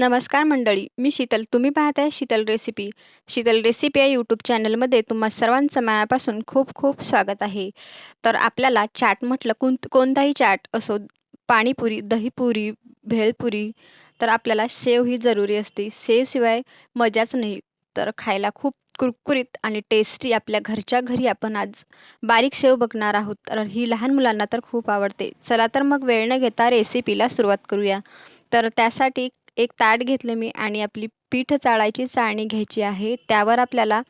नमस्कार मंडळी मी शीतल. तुम्ही पाहत आहे शीतल रेसिपी. शीतल रेसिपी या यूट्यूब चॅनलमध्ये तुम्हा सर्वांचं मनापासून खूप खूप स्वागत आहे. तर आपल्याला चाट म्हटलं कोण कोणताही चाट असो पाणीपुरी दहीपुरी भेळपुरी तर आपल्याला सेव ही जरुरी असते. सेवशिवाय मजाच नाही. तर खायला खूप कुरकुरीत आणि टेस्टी आपल्या घरच्या घरी आपण आज बारीक सेव बघणार आहोत. तर ही लहान मुलांना तर खूप आवडते. चला तर मग वेळ न घेता रेसिपीला सुरुवात करूया. तर त्यासाठी एक ताट घेतलं मी आणि आपली पीठ चाळायची चाळणी घ्यायची आहे. त्यावर आपल्याला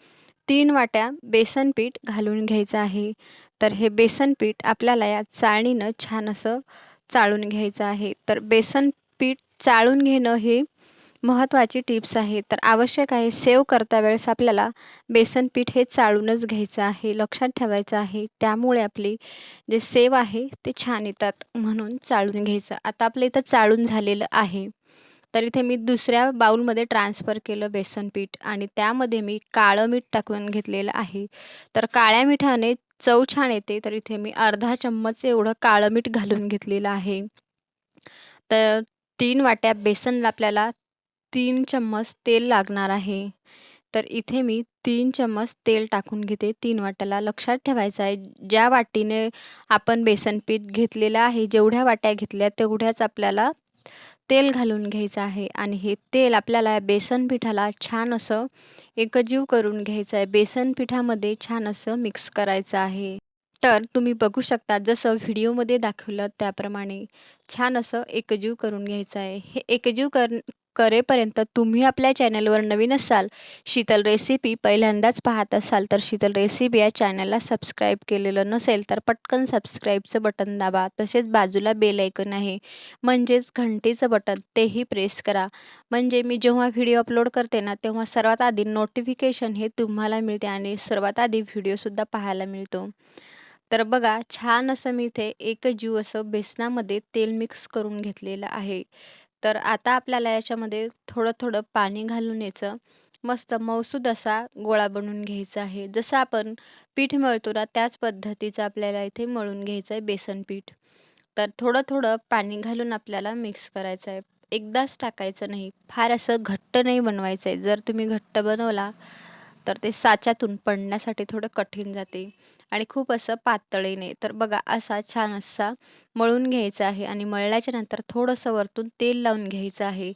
तीन वाट्या बेसन पीठ घालून घ्यायचं आहे. तर हे बेसन पीठ आपल्याला या चाळणीनं छान असं चाळून घ्यायचं आहे. तर बेसन पीठ चाळून घेणं हे महत्त्वाची टिप्स आहे. तर आवश्यक आहे सेव करता वेळेस आपल्याला बेसन पीठ हे चाळूनच घ्यायचं आहे लक्षात ठेवायचं आहे. त्यामुळे आपली जे सेव आहे ते छान येतात म्हणून चाळून घ्यायचं. आता आपलं इथं चाळून झालेलं आहे. तर इथे मी दुसऱ्या बाऊलमध्ये ट्रान्सफर केलं बेसन पीठ आणि त्यामध्ये मी काळं मीठ टाकून घेतलेलं आहे. तर काळ्या मिठाने चव छान येते तर इथे मी अर्धा चम्मच एवढं काळं मीठ घालून घेतलेलं आहे. तर तीन वाट्या बेसनला आपल्याला तीन चम्मच तेल लागणार आहे. तर इथे मी तीन चम्मच तेल टाकून घेते तीन वाट्याला. लक्षात ठेवायचं आहे ज्या वाटीने आपण बेसन पीठ घेतलेलं आहे जेवढ्या वाट्या घेतल्या तेवढ्याच आपल्याला तेल घालून घ्यायचं आहे आणि हे तेल आपल्याला बेसन पिठाला छान असं एकजीव करून घ्यायचं आहे. बेसन पिठामध्ये छान असं मिक्स करायचं आहे. तर तुम्ही बघू शकता जसं व्हिडिओमध्ये दाखवलं त्याप्रमाणे छान असं एकजीव करून घ्यायचं आहे. हे एकजीव कर करेपर्यंत तुम्ही आपल्या चॅनलवर नवीन असाल शीतल रेसिपी पहिल्यांदाच पाहत असाल तर शीतल रेसिपी या चॅनलला सबस्क्राईब केलेलं नसेल तर पटकन सबस्क्राईबचं बटन दाबा. तसेच बाजूला बेल ऐकून आहे. म्हणजेच घंटीचं बटन तेही प्रेस करा. म्हणजे मी जेव्हा व्हिडिओ अपलोड करते ना तेव्हा सर्वात आधी नोटिफिकेशन हे तुम्हाला मिळते आणि सर्वात आधी व्हिडिओसुद्धा पाहायला मिळतो. तर बघा छान असं मी इथे एक जीव असं बेसनामध्ये तेल मिक्स करून घेतलेलं आहे. तर आता आपल्याला याच्यामध्ये थोडं थोडं पाणी घालून यायचं. मस्त मौसूद असा गोळा बनवून घ्यायचा आहे. जसं आपण पीठ मळतो ना त्याच पद्धतीचं आपल्याला इथे मळून घ्यायचं आहे बेसन पीठ. तर थोडं थोडं पाणी घालून आपल्याला मिक्स करायचं आहे. एकदाच टाकायचं नाही. फार असं घट्ट नाही बनवायचं आहे. जर तुम्ही घट्ट बनवला तर ते साच्यातून पडण्यासाठी थोडं कठीण जाते. आणि खूप असं पातळीने. तर बघा असा छान असा मळून घ्यायचा आहे आणि मळल्याच्या नंतर थोडंसं वरतून तेल लावून घ्यायचं आहे.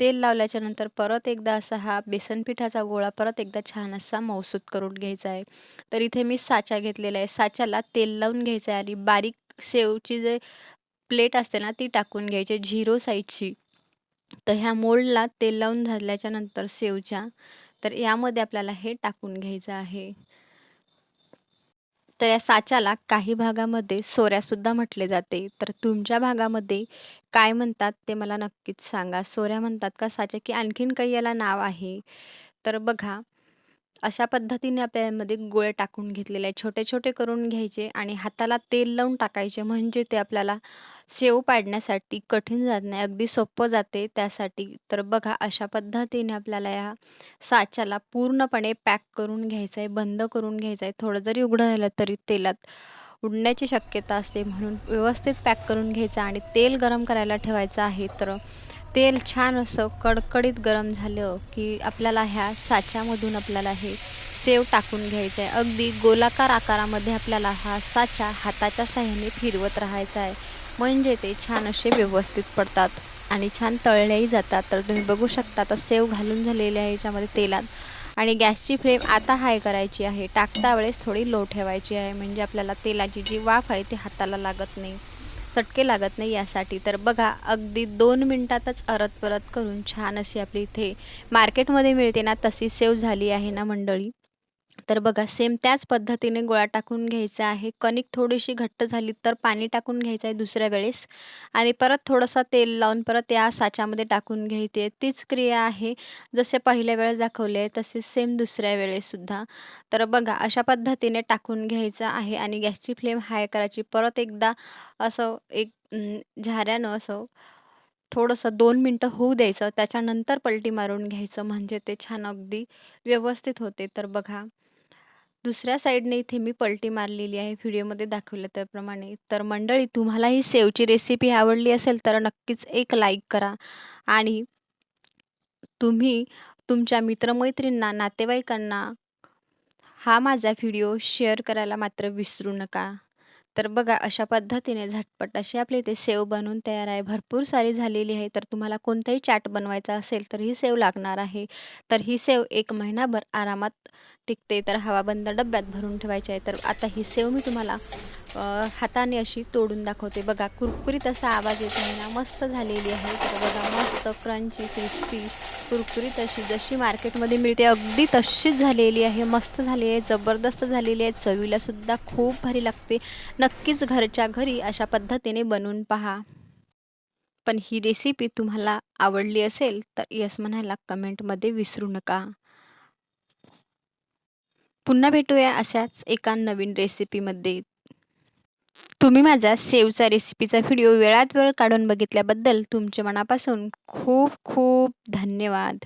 तेल लावल्याच्या नंतर परत एकदा असा हा बेसन पिठाचा गोळा परत एकदा छान असा मौसूद करून घ्यायचा आहे. तर इथे मी साचा घेतलेला आहे. साच्याला तेल लावून घ्यायचं आहे आणि बारीक सेवची जे प्लेट असते ना ती टाकून घ्यायची झिरो साईजची. तर ह्या मोल्डला तेल लावून झाल्याच्यानंतर सेवच्या तर यामध्ये आपल्याला हे टाकून घ्यायचं आहे. तर या साच्याला काही भागामध्ये सोऱ्यासुद्धा म्हटले जाते. तर तुमच्या भागामध्ये काय म्हणतात ते मला नक्कीच सांगा. सोऱ्या म्हणतात का साच्या? की आणखीन काही याला नाव आहे? तर बघा अशा पद्धतीने आपल्यामध्ये गोळे टाकून घेतलेले आहे छोटे छोटे करून घ्यायचे आणि हाताला तेल लावून टाकायचे. म्हणजे ते आपल्याला सेव पाडण्यासाठी कठीण जात नाही. अगदी सोपं जाते त्यासाठी. तर बघा अशा पद्धतीने आपल्याला या साच्याला पूर्णपणे पॅक करून घ्यायचं आहे बंद करून घ्यायचं आहे. थोडं जरी उघडं झालं तरी तेलात उडण्याची शक्यता असते म्हणून व्यवस्थित पॅक करून घ्यायचं आणि तेल गरम करायला ठेवायचं आहे. तर तेल छान असं कडकडीत गरम झालं की आपल्याला ह्या साच्यामधून आपल्याला हे सेव टाकून घ्यायचं आहे. अगदी गोलाकार आकारामध्ये आपल्याला हा साचा हाताच्या साह्याने फिरवत राहायचा आहे. म्हणजे ते छान असे व्यवस्थित पडतात आणि छान तळलेही जातात. तर तुम्ही बघू शकता आता सेव घालून झालेले आहे याच्यामध्ये तेलात. आणि गॅसची फ्लेम आता हाय करायची आहे. टाकता वेळेस थोडी लो ठेवायची आहे. म्हणजे आपल्याला तेलाची जी वाफ आहे ती हाताला लागत नाही. चटके लागत नाही यासाठी. तर बघा अगदी दोन मिनटातच अरत परत करून छान अशी आपली इथे मार्केटमध्ये मिळते ना तशी सेव झाली आहे ना मंडळी. तर बघा सेम त्याच पद्धतीने गोळा टाकून घ्यायचा आहे. कणिक थोडीशी घट्ट झाली तर पाणी टाकून घ्यायचं आहे दुसऱ्या वेळेस. आणि परत थोडंसं तेल लावून परत या साच्यामध्ये टाकून घ्यायचे तीच क्रिया आहे. जसे पहिल्या वेळेस दाखवले आहे तसेच सेम दुसऱ्या वेळेससुद्धा तर बघा अशा पद्धतीने टाकून घ्यायचं आहे आणि गॅसची फ्लेम हाय करायची. परत एकदा असं एक झाऱ्यानं असं थोडंसं दोन मिनटं होऊ द्यायचं. त्याच्यानंतर पलटी मारून घ्यायचं. म्हणजे ते छान अगदी व्यवस्थित होते. तर बघा दुसऱ्या साईडने इथे मी पलटी मारलेली आहे व्हिडिओमध्ये दाखवलं त्याप्रमाणे तर मंडळी तुम्हाला ही सेवची रेसिपी आवडली असेल तर नक्कीच एक लाईक करा आणि तुम्ही तुमच्या मित्रमैत्रिणींना, नातेवाईकांना हा माझा व्हिडिओ शेअर करायला मात्र विसरू नका. तर बघा अशा पद्धतीने झटपट अशी आपली इथे सेव बनवून तयार आहे. भरपूर सारी झालेली आहे. तर तुम्हाला कोणताही चाट बनवायचा असेल तर ही सेव लागणार आहे. तर ही सेव एक महिनाभर आरामात टिकते. तर हवाबंद डब्यात भरून ठेवायची आहे. तर आता ही सेव मी तुम्हाला हाताने अशी तोडून दाखवते. बघा कुरकुरीत असा आवाज येत आहे ना, मस्त झालेली आहे. तर बघा मस्त क्रंची, क्रिस्पी, कुरकुरीत अशी जशी मार्केटमध्ये मिळते अगदी तशीच झालेली आहे. मस्त झाली आहे, जबरदस्त झालेली आहे. चवीलासुद्धा खूप भारी लागते. नक्कीच घरच्या घरी अशा पद्धतीने बनवून पहा. पण ही रेसिपी तुम्हाला आवडली असेल तर यस म्हणायला कमेंटमध्ये विसरू नका. पुन्हा भेटूया अशाच एका नवीन रेसिपीमध्ये. तुम्ही माझा सेवचा रेसिपीचा व्हिडिओ वेळात वेळ काढून बघितल्याबद्दल तुमचे मनापासून खूप खूप धन्यवाद.